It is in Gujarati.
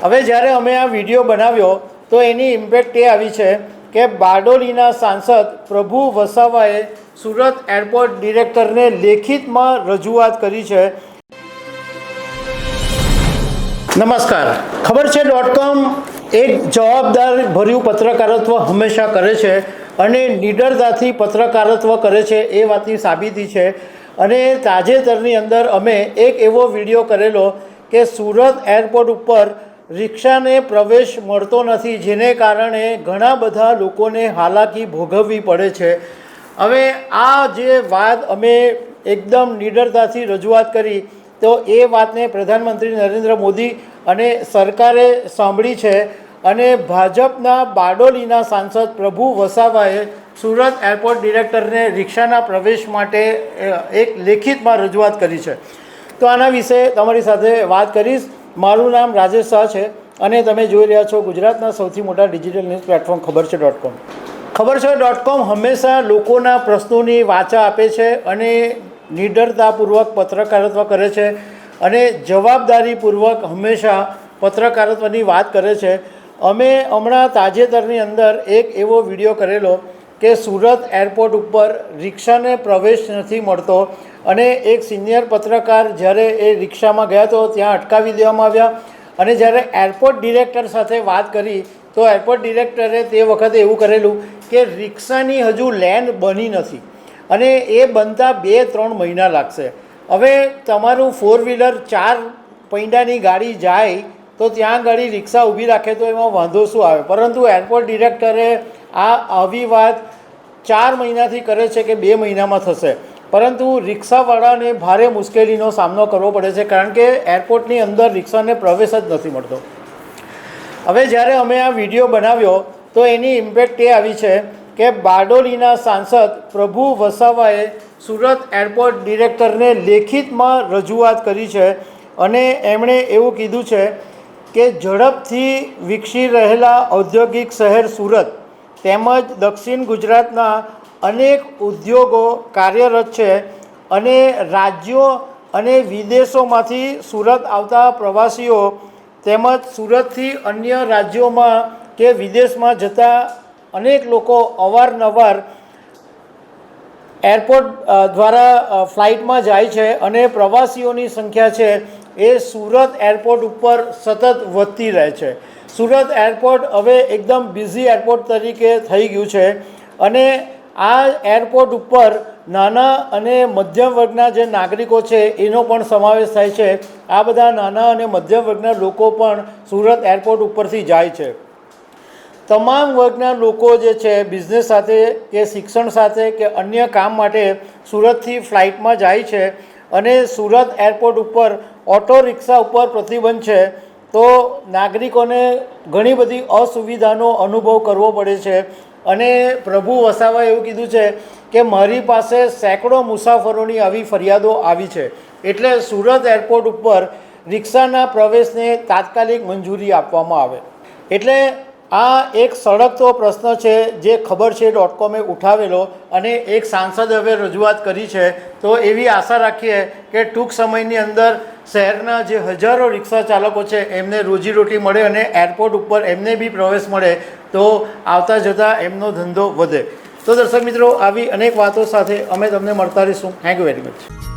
હવે જ્યારે અમે આ વીડિયો બનાવ્યો, તો એની ઇમ્પેક્ટ એ આવી છે કે બારડોલીના સાંસદ પ્રભુ વસાવાએ સુરત એરપોર્ટ ડિરેક્ટરને લેખિતમાં રજૂઆત કરી છે. નમસ્કાર. ખબર છે ડોટ કોમ એક જવાબદાર ભર્યું પત્રકારત્વ હંમેશા કરે છે અને નિડરતાથી પત્રકારત્વ કરે છે એ વાતની સાબિતી છે. અને તાજેતરની અંદર અમે એક એવો વીડિયો કરેલો કે સુરત એરપોર્ટ ઉપર રિક્ષાને પ્રવેશ મળતો નથી, જેને કારણે ઘણા બધા લોકોને હાલાકી ભોગવવી પડે છે. હવે આ જે વાત અમે એકદમ નિડરતાથી રજૂઆત કરી, તો એ વાતને પ્રધાનમંત્રી નરેન્દ્ર મોદી અને સરકારે સાંભળી છે અને ભાજપના બારડોલીના સાંસદ પ્રભુ વસાવાએ સુરત એરપોર્ટ ડિરેક્ટરને રિક્ષાના પ્રવેશ માટે એક લેખિતમાં રજૂઆત કરી છે. તો આના વિશે તમારી સાથે વાત કરીશ. મારું નામ રાજેશ શાહ છે અને તમે જોઈ રહ્યા છો ગુજરાતના સૌથી મોટા ડિજિટલ ન્યૂઝ પ્લેટફોર્મ ખબર છે ડોટ કોમ. ખબર છે ડોટ કોમ હંમેશા લોકોના પ્રશ્નોની વાચા આપે છે અને નિડરતાપૂર્વક પત્રકારત્વ કરે છે અને જવાબદારીપૂર્વક હંમેશા પત્રકારત્વની વાત કરે છે. અમે હમણાં તાજેતરની અંદર એક એવો વીડિયો કરેલો કે સુરત એરપોર્ટ ઉપર રિક્ષાને પ્રવેશ નથી મળતો અને એક સિનિયર પત્રકાર જ્યારે એ રિક્ષામાં ગયા તો ત્યાં અટકાવી દેવામાં આવ્યા અને જ્યારે એરપોર્ટ ડિરેક્ટર સાથે વાત કરી તો એરપોર્ટ ડિરેક્ટરે તે વખતે એવું કરેલું કે રિક્ષાની હજુ લેન બની નથી અને એ બનતા બે ત્રણ મહિના લાગશે. હવે તમારું ફોર વ્હીલર ચાર પૈંડાની ગાડી જાય તો ત્યાં ગાડી રિક્ષા ઊભી રાખે તો એમાં વાંધો શું આવે? પરંતુ એરપોર્ટ ડિરેક્ટરે આ આવી વાત ચાર મહિનાથી કરે છે કે બે મહિનામાં થશે. પરંતુ રિક્ષાવાળાને ભારે મુશ્કેલીનો સામનો કરવો પડે છે કારણ કે એરપોર્ટની અંદર રિક્ષાને પ્રવેશ જ નથી મળતો. હવે જ્યારે અમે આ વીડિયો બનાવ્યો, તો એની ઇમ્પેક્ટ એ આવી છે કે બારડોલીના સાંસદ પ્રભુ વસાવાએ સુરત એરપોર્ટ ડિરેક્ટરને લેખિતમાં રજૂઆત કરી છે અને એમણે એવું કીધું છે કે ઝડપથી વિકસી રહેલા ઔદ્યોગિક શહેર સુરત તેમજ દક્ષિણ ગુજરાતના અનેક ઉદ્યોગો કાર્યરત છે અને રાજ્યો અને વિદેશોમાંથી સુરત આવતા પ્રવાસીઓ તેમજ સુરતથી અન્ય રાજ્યોમાં કે વિદેશમાં જતા અનેક લોકો અવારનવાર એરપોર્ટ દ્વારા ફ્લાઇટમાં જાય છે અને પ્રવાસીઓની સંખ્યા છે એ સુરત એરપોર્ટ ઉપર સતત વધતી રહે છે. સુરત એરપોર્ટ હવે એકદમ બિઝી એરપોર્ટ તરીકે થઈ ગયું છે અને આ એરપોર્ટ ઉપર નાના અને મધ્યમ વર્ગના જે નાગરિકો છે એનો પણ સમાવેશ થાય છે. આ બધા નાના અને મધ્યમ વર્ગના લોકો પણ સુરત એરપોર્ટ ઉપરથી જાય છે. તમામ વર્ગના લોકો જે છે બિઝનેસ સાથે કે શિક્ષણ સાથે કે અન્ય કામ માટે સુરતથી ફ્લાઇટમાં જાય છે અને સુરત એરપોર્ટ ઉપર ઓટો રિક્ષા ઉપર પ્રતિબંધ છે, તો નાગરિકોને ઘણી બધી અસુવિધાનો અનુભવ કરવો પડે છે. અને પ્રભુ વસાવાએ એવું કીધું છે કે મારી પાસે સેંકડો મુસાફરોની આવી ફરિયાદો આવી છે. એટલે સુરત એરપોર્ટ ઉપર રિક્ષાના પ્રવેશને તાત્કાલિક મંજૂરી આપવામાં આવે. એટલે આ એક સળગતો પ્રશ્ન છે જે ખબર છે. ડોટ કોમે ઉઠાવેલો અને એક સાંસદ હવે રજૂઆત કરી છે. તો એવી આશા રાખીએ કે ટૂંક સમયની અંદર શહેરના જે હજારો રિક્ષા ચાલકો છે, એમને રોજીરોટી મળે અને એરપોર્ટ ઉપર એમને બી પ્રવેશ મળે, તો આવતા જતાં એમનો ધંધો વધે. તો દર્શક મિત્રો, આવી અનેક વાતો સાથે અમે તમને મળતા રહીશું. Thank you very much